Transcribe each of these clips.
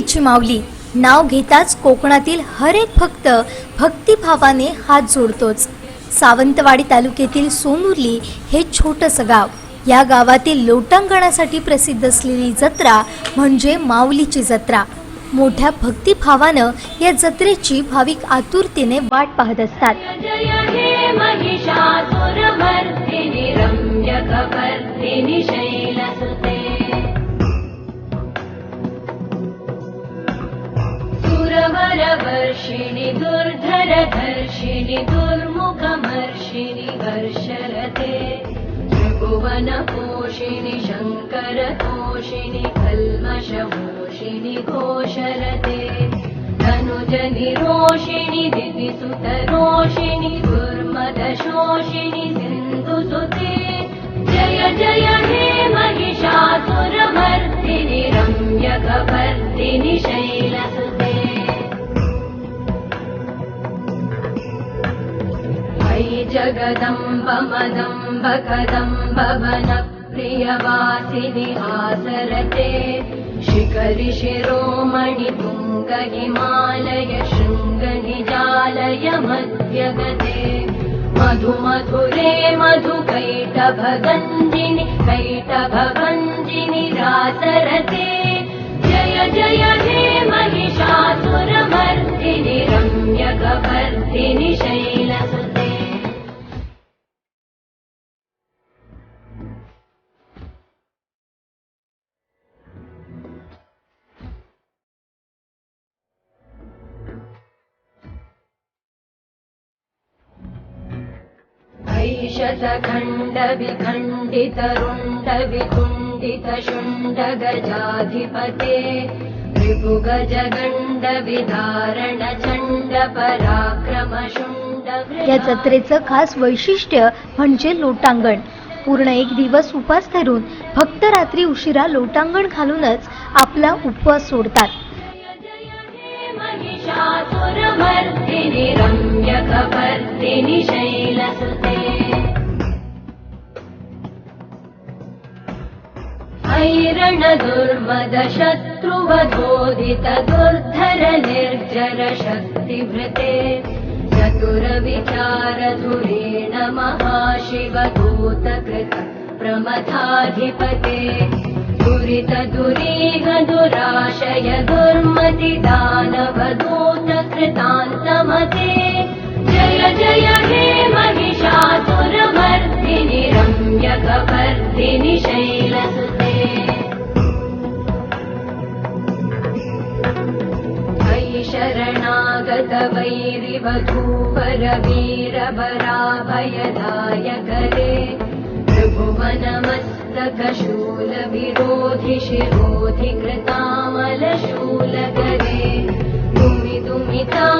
माऊलीची माऊली नाव घेताच कोकणातील हर एक भक्त भक्तिभावाने हात जोडतोच. सावंतवाडी तालुक्यातील सोनुर्ली हे छोटंसं गाव. या गावातील लोटांगणासाठी प्रसिद्ध असलेली जत्रा म्हणजे माऊलीची जत्रा. मोठ्या भक्तिभावानं या जत्रेची भाविक आतुरतेने वाट पाहत असतात. शङ्करतोषिणि कल्मषमोषिणि घोषरते धनुजनिरोषिणि दिविसुतरोषिणि दुर्मदशोषिणि सिन्धुसुते जय जय हे महिषासुरमर्दिनि रम्यकपर्दिनि शैलसुते। अयि जगदम्ब प्रियवासिनि आसरते। शिखरि शिरोमणि तुङ्गमालय शृङ्गनिजालयमध्यगते मधु मधुरे मधुकैटभगञ्जिनि कैटभञ्जिनिरासरते शुण्ड या जत्रेचं खास वैशिष्ट्य म्हणजे लोटांगण. पूर्ण एक दिवस उपास धरून भक्त रात्री उशिरा लोटांगण घालूनच आपला उपवास सोडतात. महिषासुरमर्दिनि रम्यकपर्दिनि शैलसुते। ैरणर्मदशत्रुवधोदितदुर्धर निर्जरशक्तिवृते चतुरविचारधुरेण महाशिवधूतकृत प्रमथाधिपते। दुरितदुरीहनुराशय दुर्मति दानवदूतकृतान्तमते शैलसुते वै शरणागत वैरिवधूवर वीरबराभयदायकरे त्रिभुवनमस्तकशूल विरोधि शिरोधि कृतामलशूलकरे दुमि दुमितामर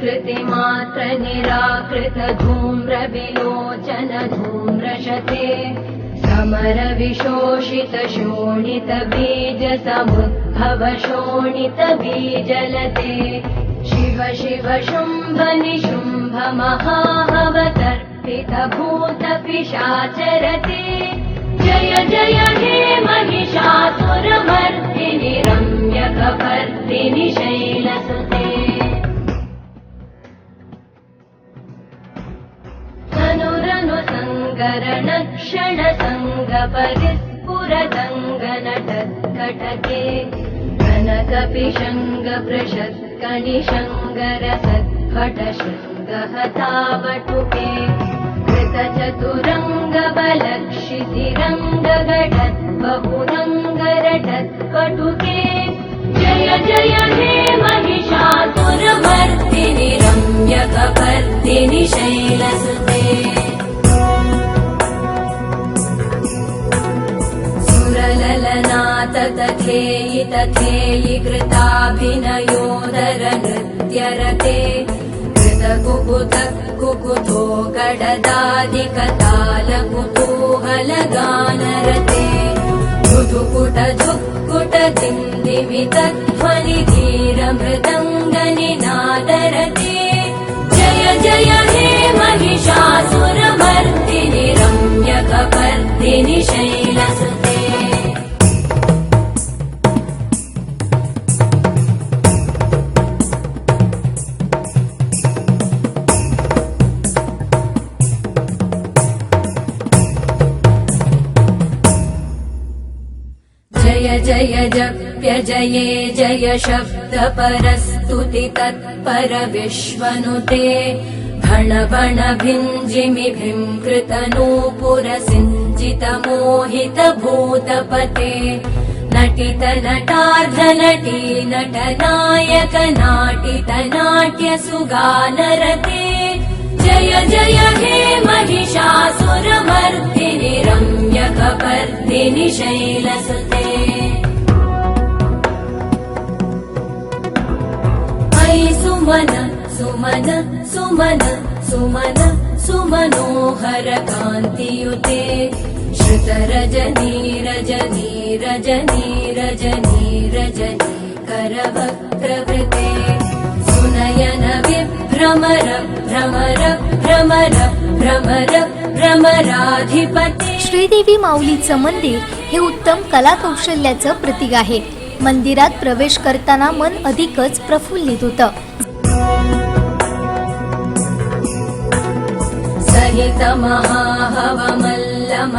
कृतिमात्र निराकृत धूम्र विलोचन धूम्रशते समर विशोषित शोणित बीज समुद्भव शोणित बीजलते शिव शिव शुम्भ निशुम्भ महाहवतर्पित भूत पिशाचरते जय जय हे महिषासुरमर्दिनि रम्यकपर्दिनि शैलसुते ङ्ग परिस्पुरङ्गनटत् कृतचतुरङ्गबलक्षितिरङ्गगटत् कनकपिशङ्गपृषत् कनिशङ्गरसत् जय कृतचतुरङ्गबलक्षिशिरङ्गत् कटुके जय जय देवनिषातुर्भर्तिनिरङ्ग्यतिनि ि कृताभिनयो दर कुकुतो गडदादिकथाल कुतो गलगानरते कुटुकुटुक्कुटसिन्दि्वनिधीरमृतङ्गनिनादरति जय जय जय शब्द परस्तुति तत्पर विश्वनुते भण बणभिञ्जिमिभिम् कृतनूपुरसिञ्जित मोहित भूतपते नटित नटार्धनटी नट नायक नाटित नाट्य सुगानरते जय जय हे महिषासुरमर्धिनि रम्यकपर्दिनिशैलसुते सुमन सुमन सुमन सुमन सुमनोहर कान्तियुते श्रुतरजनी रजनी रजनी रजनी रजनी करवक्त्रवृते सुनयन विभ्रमर भ्रमर भ्रमर भ्रमर भ्रमराधिपते श्रीदेवी माऊलीचं मंदिर हे उत्तम कला कौशल्याचं प्रतीक आहे. मंदिरात प्रवेश करताना मन अधिकच प्रफुल्लित होतं.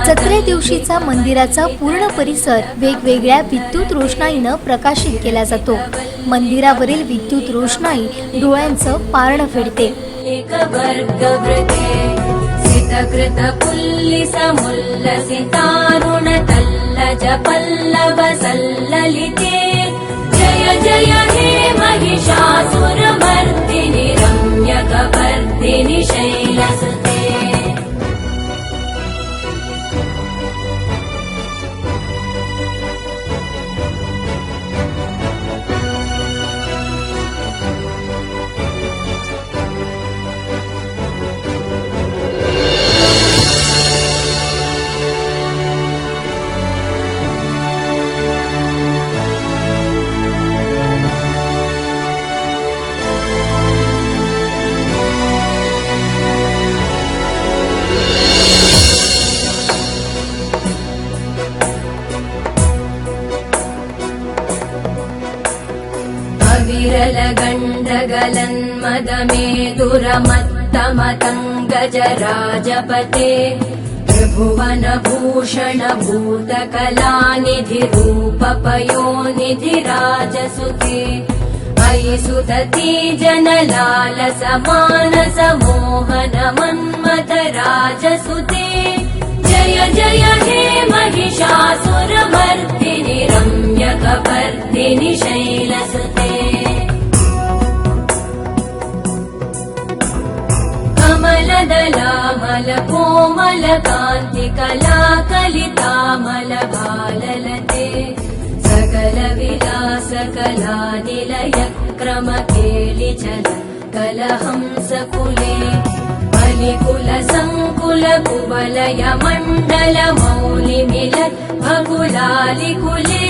जत्रे दिवशीचा मंदिराचा पूर्ण परिसर वेगवेगळ्या विद्युत रोषणाईनं प्रकाशित केला जातो. मंदिरावरील विद्युत रोषणाई डोळ्यांचं पारणं फेडते. जय जय हे रम्यकपर्दिनि शैलसुते. गज राजपते त्रिभुवन भूषण भूतकला निधि रूप पयोनिधि राजसुते अयि सुतती जनलाल समान समोहन मम्मत राजसुते जय जय हे महिषासुर भर्तिनि रम्यक शैलसुते। दलामल कोमल कान्ति कला कलितामल बालते क्रमकेलि च कलहंसकुले बलिकुल सङ्कुल मण्डल मौलिमिल भगुलालिकुले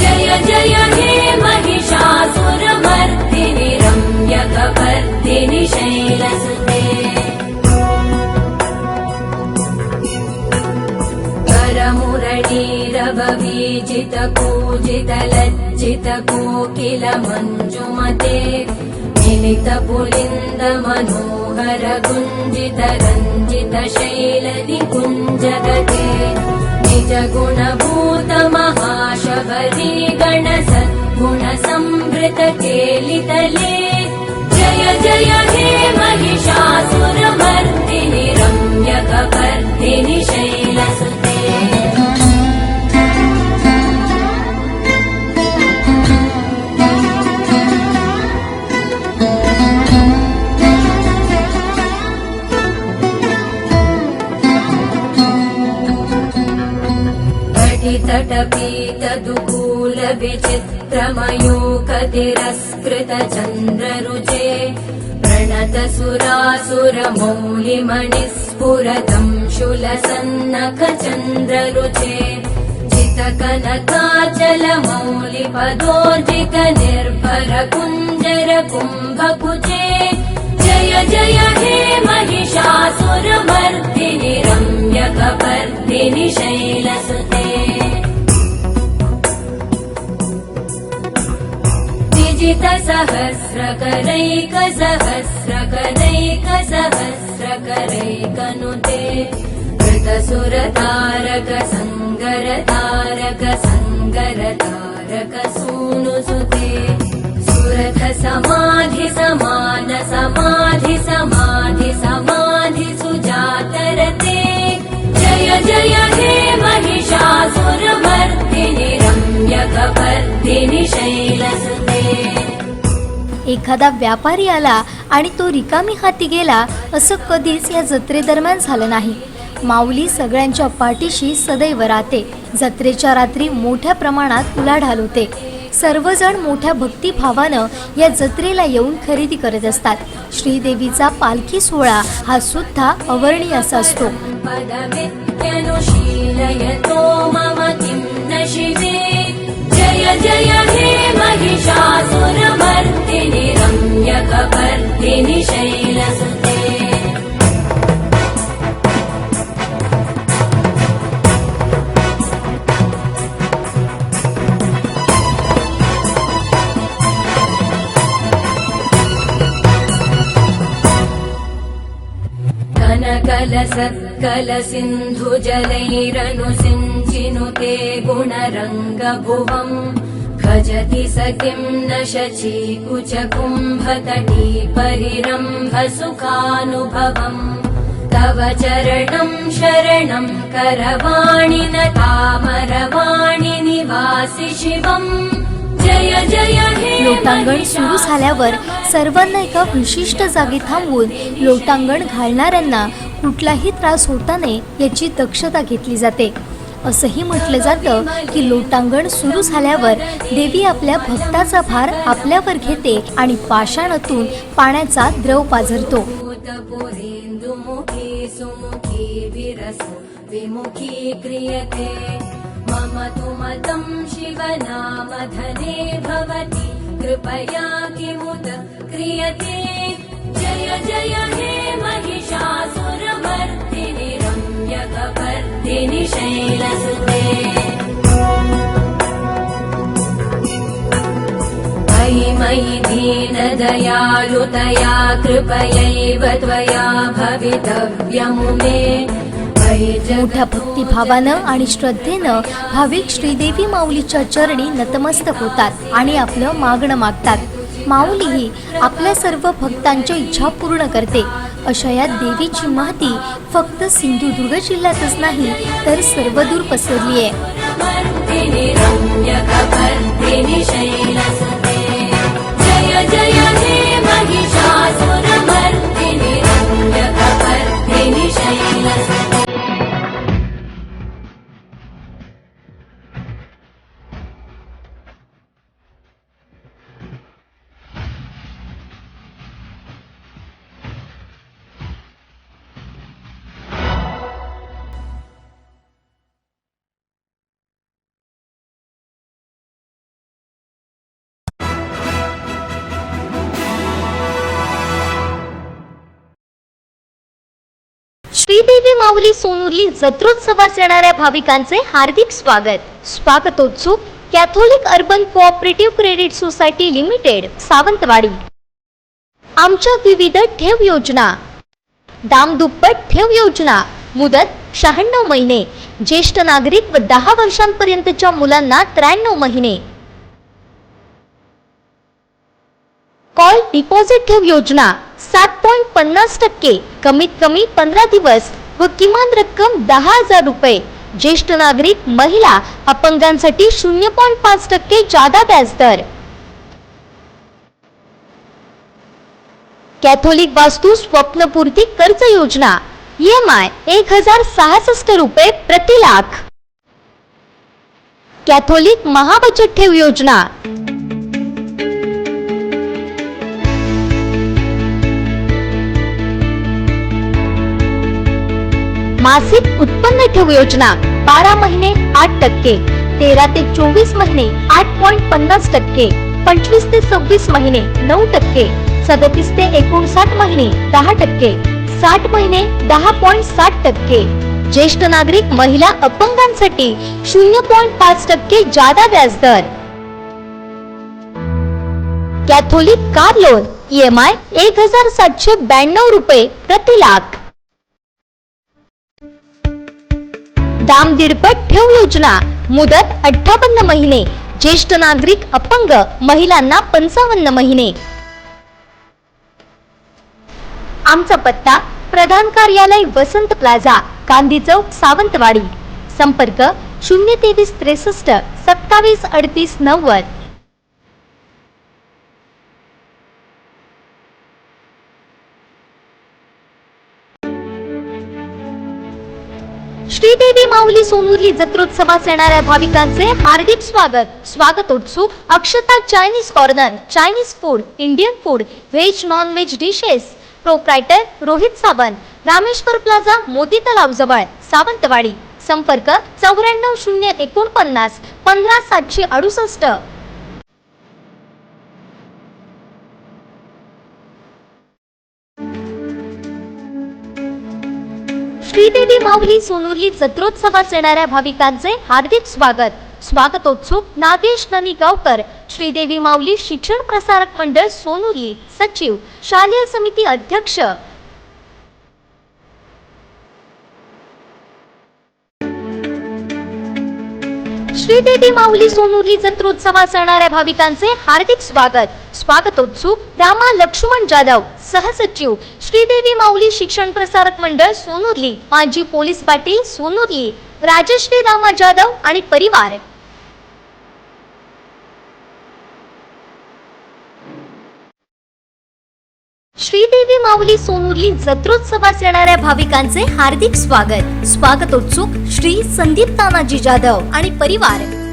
जय जय हे महिषासुरमर्दिनि रम्यक शैलसुते करमुरळीरववीजित कूजित लज्जित कोकिल मञ्जुमते मिलित पुलिन्द मनोहर गुञ्जित रञ्जित शैल निकुञ्जगते निज गुणभूत महाशबरी गण सद्गुण संवृत केलितले जय जय हे महिषासुरमर्दिनि रम्यकपर्दिनि शैलसुते तिरस्कृतचन्द्ररुचे चन्द्र शूलसन्नखचन्द्ररुचे प्रणत जय जय हे महिषासुरमर्दिनि निरम्यक भर्धिनिशे विजितसहस्रकरैकसहस्रकरैकसहस्रकरैकनुते कृतसुरतारक सङ्गरतारक सङ्गरतारक सूनुसुते सुरथ समाधि समान समाधि समाधि समाधि सुजातरते जय जय हे महिषासुरमर्दिनि रम्यकपर्दिनि शैलसुते एखादा व्यापारी आला आणि तो रिकामी हाती गेला असं कधीच या जत्रेदरम्यान झालं नाही. माऊली सगळ्यांच्या पाठीशी सदैव राहते. जत्रेच्या रात्री मोठ्या प्रमाणात उलाढाल होते. सर्वजण मोठ्या भक्तिभावानं या जत्रेला येऊन खरेदी करत असतात. श्रीदेवीचा पालखी सोहळा हा सुद्धा अवर्णीय असा असतो जय जय हे महिषासुरमर्दिनि रम्यकपर्दिनि शैलसुते। कनकलसत्कलसिन्धुजलैरनुसिञ्चिनुते गुणरङ्गभुवम् भजति स किं न शचीकुचकुम्भतटी परिरम्भ सुखानुभवम्। तव चरणं शरणं करवाणि न तामरवाणि निवासि शिवम्। जय जय हे लोटांगण सुरू झाल्यावर सर्वांना एका विशिष्ट जागी थांबवून लोटांगण घालणाऱ्यांना कुठलाही त्रास होता नये याची दक्षता घेतली जाते. असंही म्हटलं जातं की लोटांगण सुरू झाल्यावर देवी आपल्या भक्ताचा भार आपल्यावर घेते आणि पाषाणातून पाण्याचा द्रव पाझरतो. क्रियते कृपया किमुत क्रियते। जय जय हे महिषासुरमर्दिनि मयि मयि दीनदयालुतया कृपयैव त्वया भवितव्यमुमे। मयि मोठ्या भक्तिभावानं आणि श्रद्धेनं भाविक श्रीदेवी माऊलीच्या चरणी नतमस्तक होतात आणि आपलं मागणं मागतात. माऊली ही आपल्या सर्व भक्तांच्या इच्छा पूर्ण करते. अशा या देवीची महती फक्त सिंधुदुर्ग जिल्ह्यातच नाही तर सर्वदूर पसरली आहे मर्दिनि जय जय हे श्रीदेवी माऊली सोनुर्ली जत्रोत्सवास येणाऱ्या भाविकांचे हार्दिक स्वागत. स्वागतोत्सुक Catholic urban cooperative credit society limited Sawantwadi. आमच्या विविध ठेव योजना. दामदुप्पट ठेव योजना मुदत शहाण्णव महिने. ज्येष्ठ नागरिक व दहा वर्षांपर्यंतच्या मुलांना त्र्याण्णव महिने. कॉल डिपॉझिट ठेव योजना. सात पॉईंट पन्नास टक्के कमीत कमी पंधरा दिवस व किमान रक्कम दहा हजार रुपये. ज्येष्ठ नागरिक महिला अपंगांसाठी शून्य पॉईंट पाच टक्के जादा व्याजदर. कॅथोलिक वास्तू स्वप्नपूर्ती कर्ज योजना. ई एम आय एक हजार सहासष्ट रुपये प्रति लाख. कॅथोलिक महाबचत ठेव योजना. मासिक उत्पन्न ठेव योजना बारा महिने आठ टक्के तेरा ते चोवीस महिने आठ पॉईंट पन्नास टक्के पंचवीस ते सव्वीस महिने नऊ टक्के सदतीस ते एकोणसाठ महिने दहा टक्के साठ महिने दहा पॉईंट साठ टक्के. ज्येष्ठ नागरिक महिला अपंगांसाठी शून्य पॉईंट पाच टक्के जादा व्याजदर. Catholic car loan E M I एक हजार सातशे ब्याण्णव रुपये प्रति लाख. दाम दीडपट ठेव योजना. मुदत अठ्ठावन्न महिने. ज्येष्ठ नागरिक अपंग महिलांना पंचावन्न महिने. आमचा पत्ता प्रधान कार्यालय वसंत प्लाझा गांधी चौक सावंतवाडी. संपर्क शून्य तेवीस त्रेसष्ट सत्तावीस अडतीस नव्वद. माऊली सोनुरी जत्रोत्सवास येणाऱ्या भाविकांचे हार्दिक स्वागत. स्वागत उत्सुक Akshata Chinese corner Chinese food Indian food veg non veg dishes proprietor Rohit Sawant Rameshwar plaza Moti तलाव जवळ सावंतवाडी. संपर्क चौऱ्याण्णव शून्य एकोणपन्नास पंधरा सातशे अडुसष्ट. श्रीदेवी माऊली सोनुरली जत्रोत्सवास येणाऱ्या भाविकांचे हार्दिक स्वागत. स्वागतोत्सुक नागेश ननी गावकर श्रीदेवी माऊली शिक्षण प्रसारक मंडळ सोनुरली सचिव शालेय समिती अध्यक्ष श्रीदेवी माऊली सोनुरी जत्रोत्सवास येणाऱ्या भाविकांचे हार्दिक स्वागत. स्वागतोत्सुक रामा लक्ष्मण जाधव सहसचिव श्रीदेवी माऊली शिक्षण प्रसारक मंडळ सोनुरली माजी पोलीस पाटील सोनुरली राजश्री रामा जाधव आणि परिवार श्रीदेवी माऊली सोनुरली जत्रोत्सवास येणाऱ्या भाविकांचे हार्दिक स्वागत. स्वागतोत्सुक श्री संदीप तानाजी जाधव आणि परिवार.